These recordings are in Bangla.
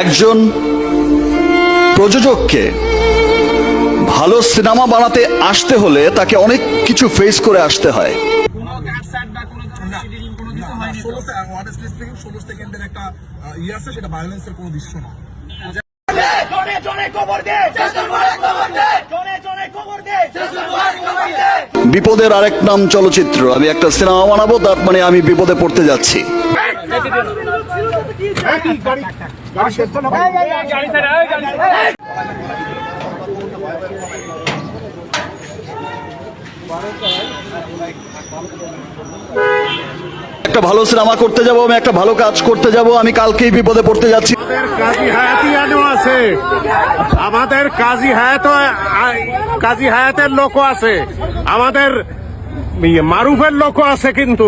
একজন প্রযোজককে ভালো সিনেমা বানাতে আসতে হলে তাকে অনেক কিছু ফেস করে আসতে হয়। বিপদের আরেক নাম চলচ্চিত্র। আমি একটা সিনেমা বানাবো, তার মানে আমি বিপদে পড়তে যাচ্ছি। একটা ভালো সিনেমা করতে যাব আমি একটা ভালো কাজ করতে যাব আমি কালকেই বিপদে পড়তে যাচ্ছি। আমাদের কাজী হায়াতিয়ানও আছে। আমাদের কাজী হায়াত কাজী হায়াতের লোকও আছে। আমাদের ইয়ে মারুফের লোকও আছে কিন্তু।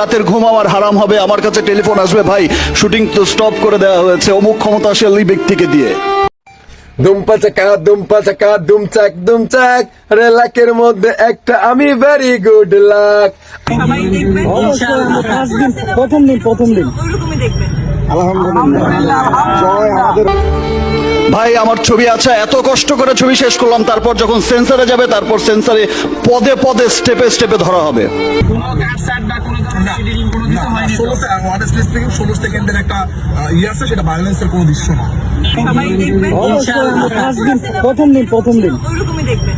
রাতের ঘুম আমার হারাম হবে আমার কাছে টেলিফোন আসবে ভাই। শুটিং তো স্টপ করে দেওয়া হয়েছে অমুক ক্ষমতাশালী ব্যক্তিকে দিয়ে। দুম্পা চাকা দুম্পা চাকা দুমচাক দুমচাক রেলাকের মধ্যে একটা আমি ভেরি গুড লাক প্রথম দিন প্রথম দিন। ওইরকমই দেখবেন ভাই আমার ছবি আছে এত কষ্ট করে ছবি শেষ করলাম তারপর যখন সেন্সারে যাবে তারপর সেন্সারে পদে পদে স্টেপে স্টেপে ধরা হবে? ষোলো সেকেন্ডের একটা আহ, ইয়ে আছে সেটা ভায়োলেন্সের কোনো দৃশ্য না সবাই দেখবেন প্রথম দিন প্রথম দিন ওইরকমই দেখবেন